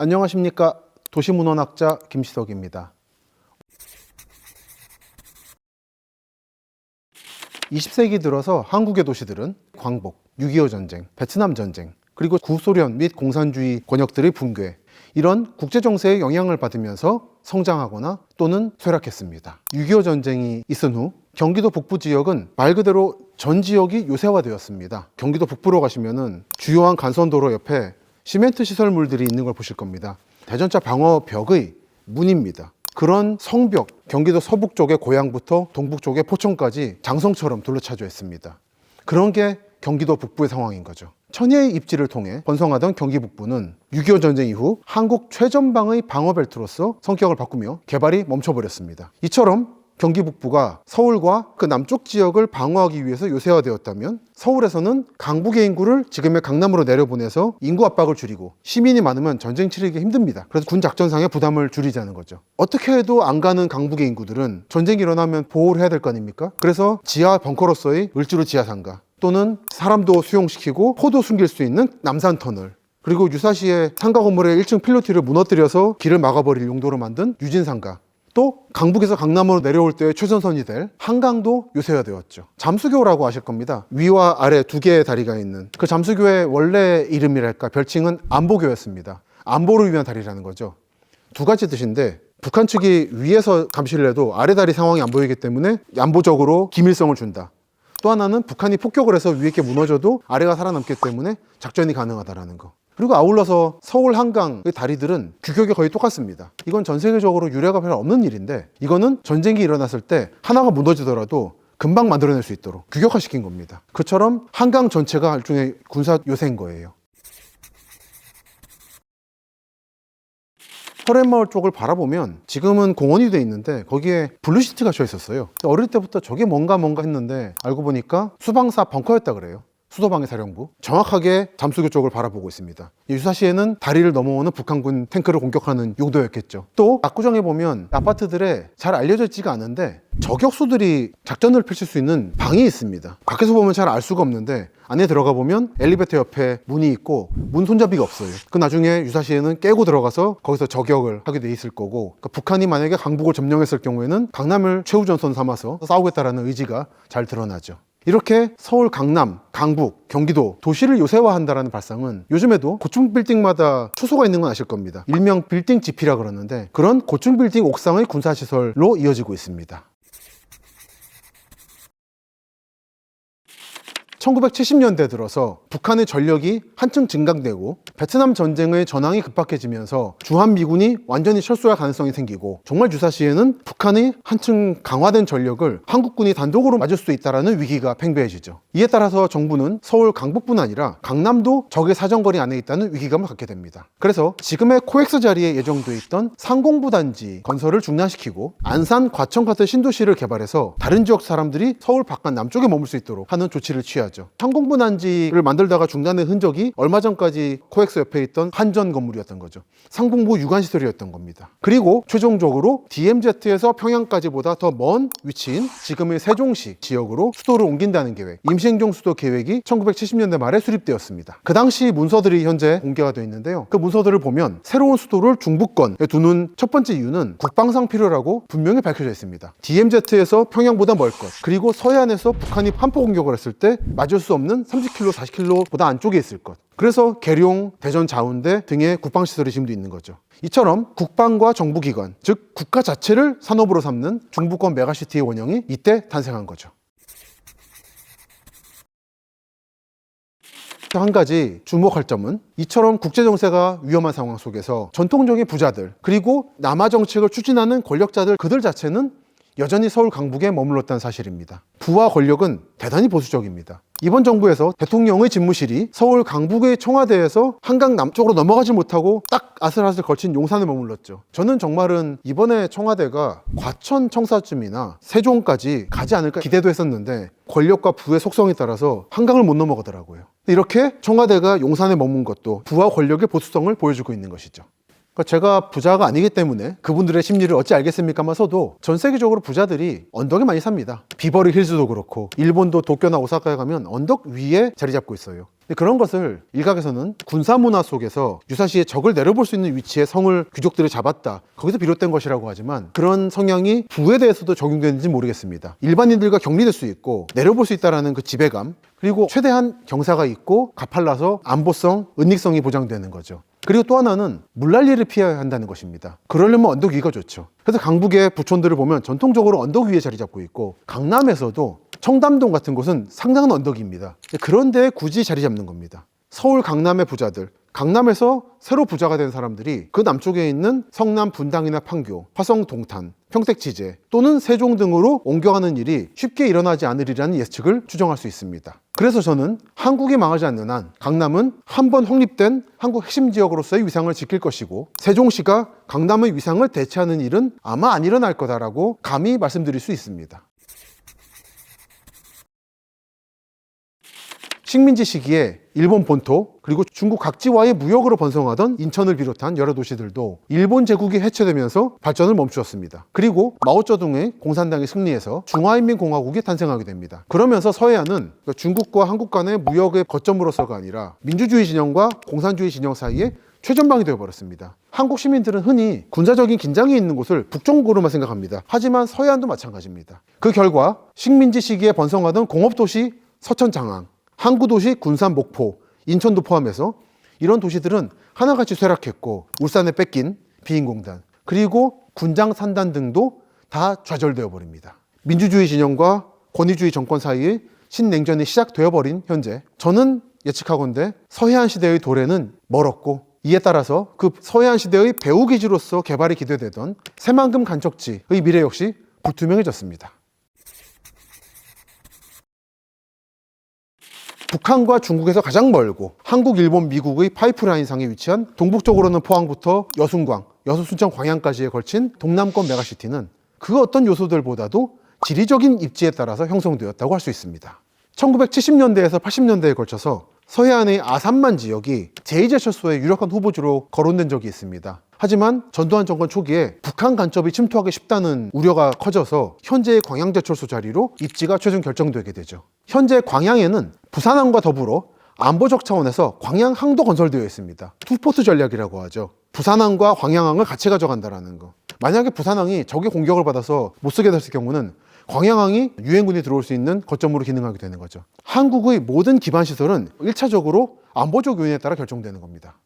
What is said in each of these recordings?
안녕하십니까 도시문헌학자 김시덕입니다. 20세기 들어서 한국의 도시들은 광복, 6.25 전쟁, 베트남 전쟁, 그리고 구소련 및 공산주의 권역들의 붕괴, 이런 국제 정세의 영향을 받으면서 성장하거나 또는 쇠락했습니다. 6.25 전쟁이 있은 후 경기도 북부 지역은 말 그대로 전 지역이 요새화되었습니다. 경기도 북부로 가시면은 주요한 간선도로 옆에 시멘트 시설물들이 있는 걸 보실 겁니다. 대전차 방어벽의 문입니다. 그런 성벽, 경기도 서북 쪽의 고향부터 동북 쪽의 포천까지 장성처럼 둘러차져 있습니다. 그런 게 경기도 북부의 상황인 거죠. 천혜의 입지를 통해 번성하던 경기 북부는 6.25 전쟁 이후 한국 최전방의 방어벨트로서 성격을 바꾸며 개발이 멈춰버렸습니다. 이처럼 경기 북부가 서울과 그 남쪽 지역을 방어하기 위해서 요새화되었다면 서울에서는 강북의 인구를 지금의 강남으로 내려보내서 인구 압박을 줄이고 시민이 많으면 전쟁 치르기 힘듭니다. 그래서 군 작전상의 부담을 줄이자는 거죠. 어떻게 해도 안 가는 강북의 인구들은 전쟁이 일어나면 보호를 해야 될 거 아닙니까? 그래서 지하 벙커로서의 을지로 지하상가 또는 사람도 수용시키고 포도 숨길 수 있는 남산 터널 그리고 유사시에 상가 건물의 1층 필로티를 무너뜨려서 길을 막아버릴 용도로 만든 유진상가 또 강북에서 강남으로 내려올 때의 최전선이 될 한강도 요새화 되었죠. 잠수교라고 아실 겁니다. 위와 아래 두 개의 다리가 있는 그 잠수교의 원래 이름이랄까 별칭은 안보교였습니다. 안보를 위한 다리라는 거죠. 두 가지 뜻인데 북한 측이 위에서 감시를 해도 아래 다리 상황이 안 보이기 때문에 안보적으로 기밀성을 준다. 또 하나는 북한이 폭격을 해서 위에 게 무너져도 아래가 살아남기 때문에 작전이 가능하다라는 거. 그리고 아울러서 서울 한강의 다리들은 규격이 거의 똑같습니다. 이건 전 세계적으로 유례가 별로 없는 일인데 이거는 전쟁이 일어났을 때 하나가 무너지더라도 금방 만들어낼 수 있도록 규격화시킨 겁니다. 그처럼 한강 전체가 일종의 군사 요새인 거예요. 서랜마을 쪽을 바라보면 지금은 공원이 돼 있는데 거기에 블루시트가 쳐 있었어요. 어릴 때부터 저게 뭔가 뭔가 했는데 알고 보니까 수방사 벙커였다 그래요. 수도방해 사령부 정확하게 잠수교 쪽을 바라보고 있습니다. 유사시에는 다리를 넘어오는 북한군 탱크를 공격하는 용도였겠죠. 또 압구정에 보면 아파트들에 잘 알려져 있지가 않은데 저격수들이 작전을 펼칠 수 있는 방이 있습니다. 밖에서 보면 잘 알 수가 없는데 안에 들어가 보면 엘리베이터 옆에 문이 있고 문 손잡이가 없어요. 그 나중에 유사시에는 깨고 들어가서 거기서 저격을 하게 돼 있을 거고 그러니까 북한이 만약에 강북을 점령했을 경우에는 강남을 최우전선 삼아서 싸우겠다라는 의지가 잘 드러나죠. 이렇게 서울, 강남, 강북, 경기도 도시를 요새화한다라는 발상은 요즘에도 고층 빌딩마다 초소가 있는 건 아실 겁니다. 일명 빌딩 지피라 그러는데 그런 고층 빌딩 옥상의 군사시설로 이어지고 있습니다. 1970년대 들어서 북한의 전력이 한층 증강되고 베트남 전쟁의 전황이 급박해지면서 주한 미군이 완전히 철수할 가능성이 생기고 정말 유사시에는 북한의 한층 강화된 전력을 한국군이 단독으로 맞을 수 있다는 위기가 팽배해지죠. 이에 따라서 정부는 서울 강북뿐 아니라 강남도 적의 사정거리 안에 있다는 위기감을 갖게 됩니다. 그래서 지금의 코엑스 자리에 예정돼 있던 상공부 단지 건설을 중단시키고 안산, 과천 같은 신도시를 개발해서 다른 지역 사람들이 서울 바깥 남쪽에 머물 수 있도록 하는 조치를 취하죠. 상공부 단지를 만들다가 중단된 흔적이 얼마 전까지 코엑스 옆에 있던 한전 건물이었던 거죠. 상공부 유관 시설이었던 겁니다. 그리고 최종적으로 DMZ에서 평양까지보다 더 먼 위치인 지금의 세종시 지역으로 수도를 옮긴다는 계획, 임시행정 수도 계획이 1970년대 말에 수립되었습니다. 그 당시 문서들이 현재 공개가 되어 있는데요. 그 문서들을 보면 새로운 수도를 중부권에 두는 첫 번째 이유는 국방상 필요라고 분명히 밝혀져 있습니다. DMZ에서 평양보다 멀 것, 그리고 서해안에서 북한이 한포 공격을 했을 때 맞을 수 없는 30km, 40km보다 안쪽에 있을 것. 그래서 계룡, 대전 자운대 등의 국방시설이 지금도 있는 거죠. 이처럼 국방과 정부기관, 즉 국가 자체를 산업으로 삼는 중부권 메가시티의 원형이 이때 탄생한 거죠. 한 가지 주목할 점은 이처럼 국제 정세가 위험한 상황 속에서 전통적인 부자들 그리고 남하 정책을 추진하는 권력자들 그들 자체는 여전히 서울 강북에 머물렀다는 사실입니다. 부와 권력은 대단히 보수적입니다. 이번 정부에서 대통령의 집무실이 서울 강북의 청와대에서 한강 남쪽으로 넘어가지 못하고 딱 아슬아슬 걸친 용산에 머물렀죠. 저는 정말은 이번에 청와대가 과천 청사쯤이나 세종까지 가지 않을까 기대도 했었는데 권력과 부의 속성에 따라서 한강을 못 넘어가더라고요. 이렇게 청와대가 용산에 머문 것도 부와 권력의 보수성을 보여주고 있는 것이죠. 그러니까 제가 부자가 아니기 때문에 그분들의 심리를 어찌 알겠습니까마서도 전 세계적으로 부자들이 언덕에 많이 삽니다. 비버리 힐즈도 그렇고 일본도 도쿄나 오사카에 가면 언덕 위에 자리 잡고 있어요. 그런 것을 일각에서는 군사 문화 속에서 유사시에 적을 내려볼 수 있는 위치에 성을 귀족들이 잡았다. 거기서 비롯된 것이라고 하지만 그런 성향이 부에 대해서도 적용되는지 모르겠습니다. 일반인들과 격리될 수 있고 내려볼 수 있다라는 그 지배감 그리고 최대한 경사가 있고 가팔라서 안보성, 은닉성이 보장되는 거죠. 그리고 또 하나는 물난리를 피해야 한다는 것입니다. 그러려면 언덕 위가 좋죠. 그래서 강북의 부촌들을 보면 전통적으로 언덕 위에 자리 잡고 있고 강남에서도 청담동 같은 곳은 상당한 언덕입니다. 그런데 굳이 자리 잡는 겁니다. 서울 강남의 부자들, 강남에서 새로 부자가 된 사람들이 그 남쪽에 있는 성남 분당이나 판교, 화성 동탄, 평택 지제 또는 세종 등으로 옮겨가는 일이 쉽게 일어나지 않으리라는 예측을 추정할 수 있습니다. 그래서 저는 한국이 망하지 않는 한 강남은 한 번 확립된 한국 핵심 지역으로서의 위상을 지킬 것이고 세종시가 강남의 위상을 대체하는 일은 아마 안 일어날 거다라고 감히 말씀드릴 수 있습니다. 식민지 시기에 일본 본토 그리고 중국 각지와의 무역으로 번성하던 인천을 비롯한 여러 도시들도 일본 제국이 해체되면서 발전을 멈추었습니다. 그리고 마오쩌둥의 공산당이 승리해서 중화인민공화국이 탄생하게 됩니다. 그러면서 서해안은 중국과 한국 간의 무역의 거점으로서가 아니라 민주주의 진영과 공산주의 진영 사이에 최전방이 되어버렸습니다. 한국 시민들은 흔히 군사적인 긴장이 있는 곳을 북쪽으로만 생각합니다. 하지만 서해안도 마찬가지입니다. 그 결과 식민지 시기에 번성하던 공업도시 서천장항, 항구 도시 군산 목포, 인천도 포함해서 이런 도시들은 하나같이 쇠락했고 울산에 뺏긴 비인공단 그리고 군장 산단 등도 다 좌절되어 버립니다. 민주주의 진영과 권위주의 정권 사이에 신냉전이 시작되어 버린 현재 저는 예측하건대 서해안 시대의 도래는 멀었고 이에 따라서 그 서해안 시대의 배후 기지로서 개발이 기대되던 새만금 간척지의 미래 역시 불투명해졌습니다. 북한과 중국에서 가장 멀고 한국, 일본, 미국의 파이프라인상에 위치한 동북쪽으로는 포항부터 여순광, 여수순천 광양까지에 걸친 동남권 메가시티는 그 어떤 요소들보다도 지리적인 입지에 따라서 형성되었다고 할 수 있습니다. 1970년대에서 80년대에 걸쳐서 서해안의 아산만 지역이 제2제철소의 유력한 후보지로 거론된 적이 있습니다. 하지만 전두환 정권 초기에 북한 간첩이 침투하기 쉽다는 우려가 커져서 현재의 광양제철소 자리로 입지가 최종 결정되게 되죠. 현재 광양에는 부산항과 더불어 안보적 차원에서 광양항도 건설되어 있습니다. 투포트 전략이라고 하죠. 부산항과 광양항을 같이 가져간다라는 거. 만약에 부산항이 적의 공격을 받아서 못 쓰게 됐을 경우는 광양항이 유엔군이 들어올 수 있는 거점으로 기능하게 되는 거죠. 한국의 모든 기반 시설은 1차적으로 안보적 요인에 따라 결정되는 겁니다.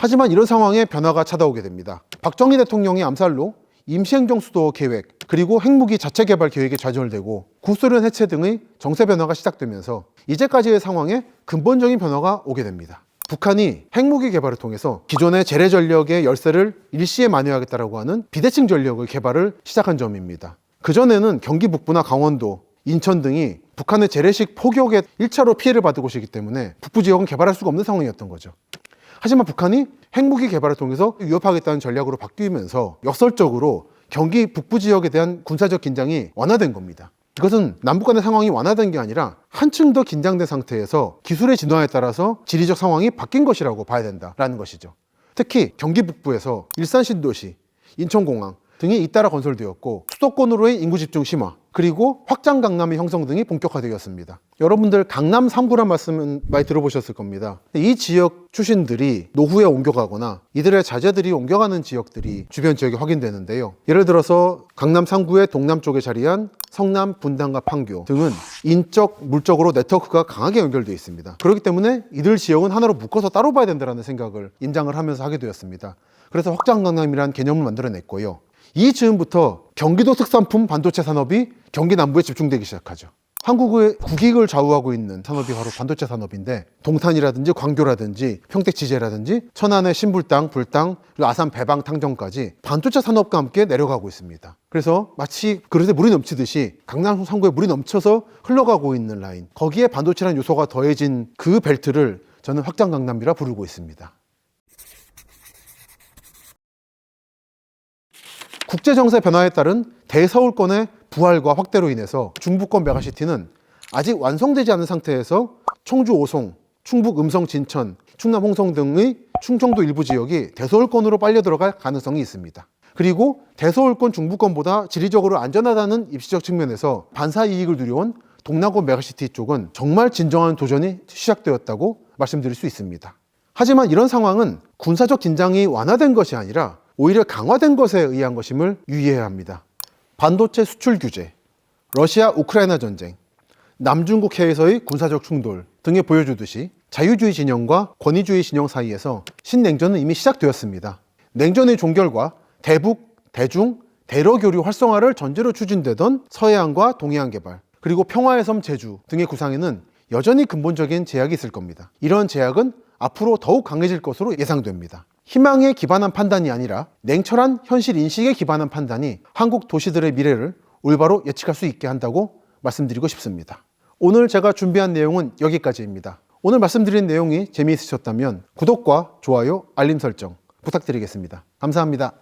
하지만 이런 상황에 변화가 찾아오게 됩니다. 박정희 대통령의 암살로 임시행정 수도 계획 그리고 핵무기 자체 개발 계획이 좌절되고 구소련 해체 등의 정세 변화가 시작되면서 이제까지의 상황에 근본적인 변화가 오게 됩니다. 북한이 핵무기 개발을 통해서 기존의 재래 전력의 열세를 일시에 만회하겠다라고 하는 비대칭 전력의 개발을 시작한 점입니다. 그전에는 경기 북부나 강원도, 인천 등이 북한의 재래식 포격에 1차로 피해를 받은 곳이기 때문에 북부 지역은 개발할 수가 없는 상황이었던 거죠. 하지만 북한이 핵무기 개발을 통해서 위협하겠다는 전략으로 바뀌면서 역설적으로 경기 북부 지역에 대한 군사적 긴장이 완화된 겁니다. 이것은 남북 간의 상황이 완화된 게 아니라 한층 더 긴장된 상태에서 기술의 진화에 따라서 지리적 상황이 바뀐 것이라고 봐야 된다라는 것이죠. 특히 경기 북부에서 일산 신도시, 인천공항 등이 잇따라 건설되었고 수도권으로의 인구 집중 심화 그리고 확장 강남의 형성 등이 본격화되었습니다. 여러분들 강남 3구란 말씀은 많이 들어보셨을 겁니다. 이 지역 출신들이 노후에 옮겨가거나 이들의 자제들이 옮겨가는 지역들이 주변 지역에 확인되는데요. 예를 들어서 강남 3구의 동남쪽에 자리한 성남, 분당과 판교 등은 인적, 물적으로 네트워크가 강하게 연결되어 있습니다. 그렇기 때문에 이들 지역은 하나로 묶어서 따로 봐야 된다는 생각을 임장을 하면서 하게 되었습니다. 그래서 확장 강남이라는 개념을 만들어냈고요. 이 즈음부터 경기도 특산품 반도체 산업이 경기 남부에 집중되기 시작하죠. 한국의 국익을 좌우하고 있는 산업이 바로 반도체 산업인데 동탄이라든지 광교라든지 평택 지제라든지 천안의 신불당, 불당, 아산 배방 탕정까지 반도체 산업과 함께 내려가고 있습니다. 그래서 마치 그릇에 물이 넘치듯이 강남 상구에 물이 넘쳐서 흘러가고 있는 라인 거기에 반도체라는 요소가 더해진 그 벨트를 저는 확장 강남이라 부르고 있습니다. 국제 정세 변화에 따른 대서울권의 부활과 확대로 인해서 중부권 메가시티는 아직 완성되지 않은 상태에서 청주 오송, 충북 음성 진천, 충남 홍성 등의 충청도 일부 지역이 대서울권으로 빨려 들어갈 가능성이 있습니다. 그리고 대서울권 중부권보다 지리적으로 안전하다는 입시적 측면에서 반사 이익을 누려온 동남권 메가시티 쪽은 정말 진정한 도전이 시작되었다고 말씀드릴 수 있습니다. 하지만 이런 상황은 군사적 긴장이 완화된 것이 아니라 오히려 강화된 것에 의한 것임을 유의해야 합니다. 반도체 수출 규제, 러시아 우크라이나 전쟁, 남중국 해에서의 군사적 충돌 등에 보여주듯이 자유주의 진영과 권위주의 진영 사이에서 신냉전은 이미 시작되었습니다. 냉전의 종결과 대북, 대중, 대러 교류 활성화를 전제로 추진되던 서해안과 동해안 개발, 그리고 평화의 섬 제주 등의 구상에는 여전히 근본적인 제약이 있을 겁니다. 이런 제약은 앞으로 더욱 강해질 것으로 예상됩니다. 희망에 기반한 판단이 아니라 냉철한 현실 인식에 기반한 판단이 한국 도시들의 미래를 올바로 예측할 수 있게 한다고 말씀드리고 싶습니다. 오늘 제가 준비한 내용은 여기까지입니다. 오늘 말씀드린 내용이 재미있으셨다면 구독과 좋아요, 알림 설정 부탁드리겠습니다. 감사합니다.